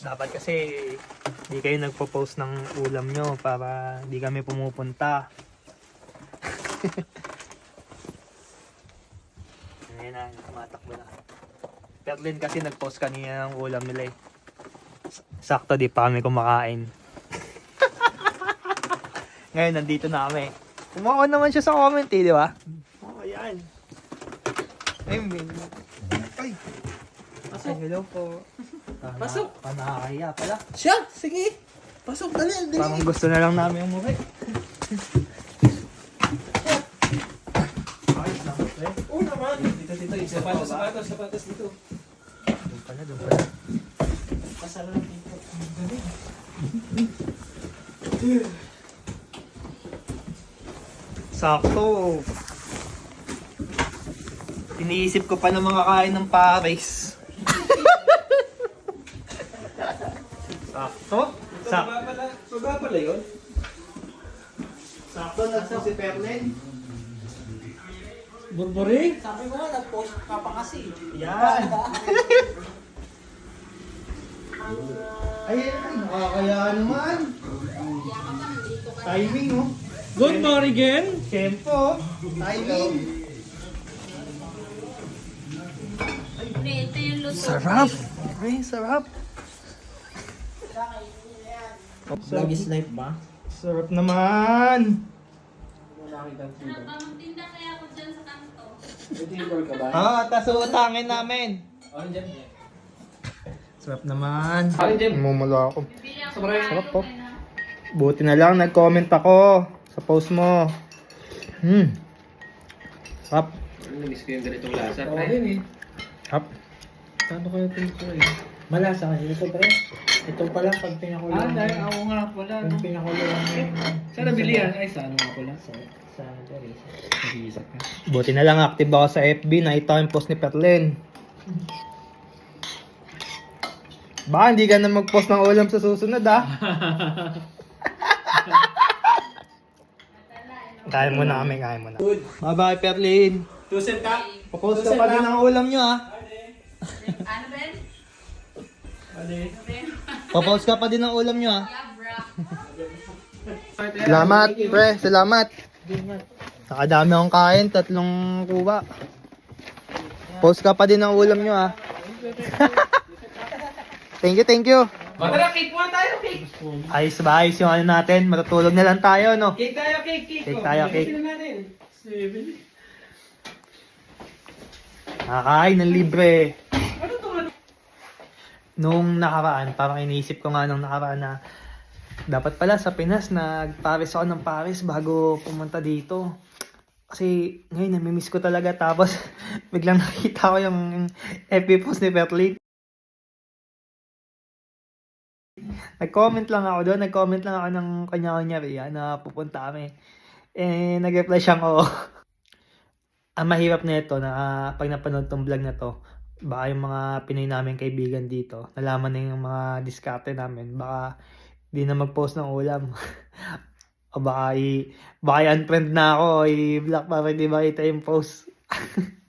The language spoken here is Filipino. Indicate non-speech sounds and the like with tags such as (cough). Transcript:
Dapat kasi di kayo nagpo-post ng ulam nyo para di kami pumupunta. (laughs) Ngayon na, tumatakbo na. Perlin kasi nag-post kanina ng ulam nila eh. Sakto di pa kami kumakain. (laughs) Ngayon nandito na kami. Kumaon naman siya sa comment eh, di ba? Oo, oh, yan. Ay, may... Ay! Ay, hello po. (laughs) Pasok. Ah, nakakahiya pala. Siya, sige. Pasok, dali, dali. Parang gusto na lang namin umuwi. Ayos lang, pre. Oo naman. Dito, dito, Sapatos, sapatos, sapatos dito. Doon pala, doon pala. Pasara lang dito. Sakto. Iniisip ko pa ng mga kain ng Paris. Sakto. Sak Baba pala, yun. Sakto na si Perlen. Burburi? Sabi mo nga, nag-post ka pa kasi. Yan. Ayan, nakakaya naman. Timing, oh. Good morning again. Tempo. Timing. Sarap. Ay, sarap. Vlog is life ba? Sarap naman. Napamagtinda kaya ako dyan sa kanto. Nag-table ka ba? Ah, tas utangin namin. Oh, dyan. Sarap naman. Ay, Jem. Mumula ako. Bili ako Sobra- ng sarap po. okay na. Buti na lang, nag-comment ako sa post mo. Hmm. Sarap. Namiss ko yung ganitong lasa, pre. Eh. Sarap. Paano kayo pinikuloy? Malasa kasi ito, pre. Ito pala pag pinakulo. Ah, dahil ako nga pala. Pag pinakulo lang yung... Saan nabili yan? Ay, sa ano nga pala? Sa... Sa... Nag-iisip ka. Buti na lang active ako sa FB. Nakita ko yung post ni Perlen. Baka hindi ka na mag-post ng ulam sa susunod ah. kaya mo na kami, kaya mo na. Good. Bye-bye Perlin. Tusen ka? Papost ka pa din ng ulam nyo ah. Ano, Ben? Ben? Papost ka pa din ng ulam nyo ah. Yeah, bra. Salamat, pre. Salamat. Nakadami akong kain, tatlong kuba. Post ka pa din ng ulam nyo ah. (laughs) thank you, thank you. Tara, cake muna tayo, cake! Ayos ba? Ayos yung ano natin. Matutulog na lang tayo, no? Cake tayo, cake, cake! Cake tayo, cake. Nakakain ng libre. Nung nakaraan, parang iniisip ko nga nung nakaraan na dapat pala sa Pinas nag-Paris ako ng Paris bago pumunta dito. Kasi ngayon namimiss ko talaga tapos (laughs) biglang nakita ko yung FB post ni Bertlin. Nag-comment lang ako doon, nag-comment lang ako ng kanya-kanya Ria na pupunta kami. Eh, nag-reply siyang oo. (laughs) Ang mahirap na ito na ah, pag napanood tong vlog na to, baka yung mga Pinoy namin kaibigan dito, nalaman na yung mga diskarte namin, baka di na mag-post ng ulam. (laughs) o baka i, baka i-unfriend na ako, i-block para di makita yung post. (laughs)